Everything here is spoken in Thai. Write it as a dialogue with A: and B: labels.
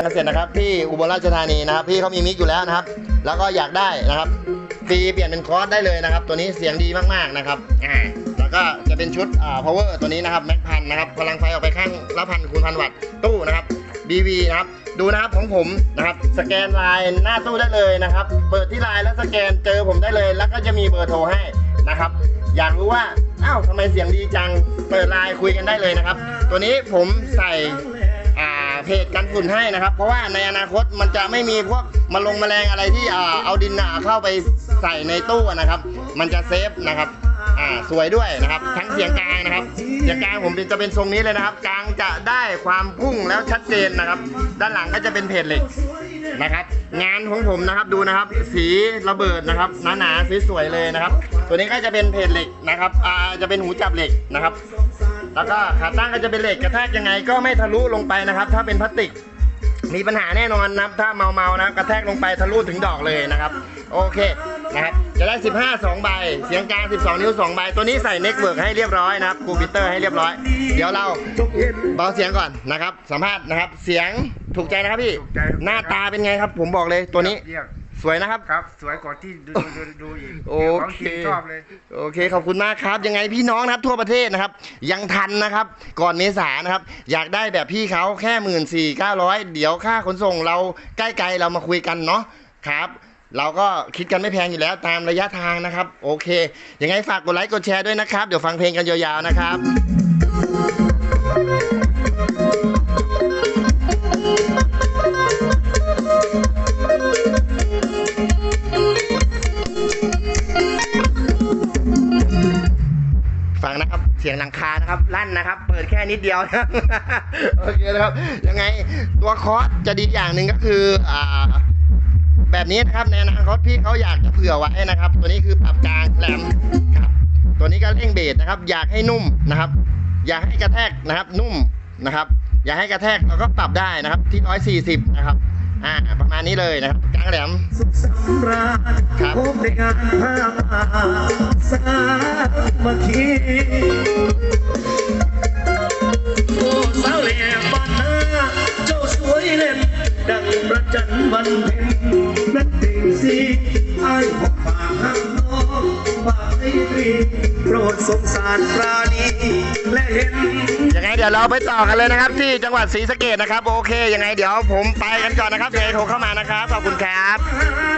A: การเกษตรนะครับที่อุบลราชธานีนะครับ พี่เขามีมิกอยู่แล้วนะครับ แล้วก็อยากได้นะครับฟรีเปลี่ยนเป็นคอร์สได้เลยนะครับ ตัวนี้เสียงดีมากๆนะครับอ่าแล้วก็จะเป็นชุดอ่า power ตัวนี้นะครับแม็กพันนะครับพลังไฟออกไปข้างละพันคูณพันวัตต์ตู้นะครับ BV นะครับดูนะครับของผมนะครับ สแกนไลน์หน้าตู้ได้เลยนะครับ เปิดที่ไลน์แล้วสแกนเจอผมได้เลย แล้วก็จะมีเบอร์โทรให้นะครับ อยากรู้ว่าอ้าวทำไมเสียงดีจังเปิดไลน์คุยกันได้เลยนะครับ ตัวนี้ผมใส่ เพจกันฝุ่นให้นะครับ เพราะว่าในอนาคตมันจะไม่มีพวกมาลงแมลงอะไรที่อ่าเอาดินหนาเข้าไปใส่ในตู้นะครับ มันจะเซฟนะครับอ่าสวยด้วยนะครับ ทั้งเสียงกลางนะครับเสียงกลางผมจะเป็นทรงนี้เลยนะครับ กลางจะได้ความพุ่งแล้วชัดเจนนะครับ ด้านหลังก็จะเป็นเพจเหล็กนะครับ งานของผมนะครับดูนะครับ สีระเบิดนะครับหนาๆสวยๆเลยนะครับ ตัวนี้ก็จะเป็นเพจเหล็กนะครับอ่าจะเป็นหูจับเหล็กนะครับ แล้วก็ขาตั้งก็จะเป็นเหล็กกระแทกยังไงก็ไม่ทะลุลงไปนะครับ ถ้าเป็นพลาสติก มีปัญหาแน่นอนนะครับ ถ้าเมาเมาๆนะครับกระแทกลงไปทะลุถึงดอกเลยนะครับ โอเคนะครับ จะได้ 15 2 ใบ เสียงกลาง 12 นิ้ว 2 ใบ ตัวนี้ใส่เน็กเวิร์กให้เรียบร้อยนะครับกูปิเตอร์ให้เรียบร้อย เดี๋ยวเราเบาเสียงก่อนนะครับ สัมภาษณ์นะครับ เสียงถูกใจนะครับพี่
B: ถูกใจถูกใจ
A: หน้าตาเป็นไงครับ ผมบอกเลยตัวนี้
B: เยี่ยม
A: สวยนะครับ
B: ครับ สวยกว่าที่ดูดูดูดูอีก
A: โอ
B: ของ
A: เค
B: จริงชอบเลย
A: โอเค ขอบคุณมากครับ ยังไงพี่น้องนะครับ ทั่วประเทศนะครับ ยังทันนะครับ ก่อนเมษานะครับ อยากได้แบบพี่เขาแค่หมื่นสี่เก้าร้อยเดี๋ยวค่าขนส่งเราใกล้ๆเรามาคุยกันเนาะครับ เราก็คิดกันไม่แพงอยู่แล้วตามระยะทางนะครับ โอเค ยังไงฝากกดไลค์กดแชร์ด้วยนะครับ เดี๋ยวฟังเพลงกันยาวๆนะครับ งนะครับ เสียงหลังคานะครับลั่นนะครับ เปิดแค่นิดเดียวนะครับโอเคนะครับ ยังไงตัวคอร์สจะดีอย่างหนึ่งก็คืออ่าแบบนี้นะครับในอนาคตพี่เขาอยากจะเผื่อไว้นะครับ ตัวนี้คือปรับกลางแหลมครับ ตัวนี้ก็เร่งเบสนะครับ อยากให้นุ่มนะครับ อยากให้กระแทกนะครับ นุ่มนะครับ อยากให้กระแทกเราก็ปรับได้นะครับที่ร้อยสี่สิบนะครับอ่าประมาณนี้เลยนะครับกลางแหลม
C: สุขสำราญ
A: ครับ
C: พบในงานผ้าป่า สามัคคีโอ้สาวแหล่บ้านนาเจ้าสวยเล่น ดังประจันวันเพ็ญนั่นเองสิไอ้หอกป่าห้างน้องฝากให้ฟรีโปรดสงสารปราณีและเห็น
A: ยังไงเดี๋ยวเราไปต่อกันเลยนะครับ ที่จังหวัดศรีสะเกดนะครับ โอเค ยังไงเดี๋ยวผมไปกันก่อนนะครับเดี๋ยวโทรเข้ามานะครับ ขอบคุณครับ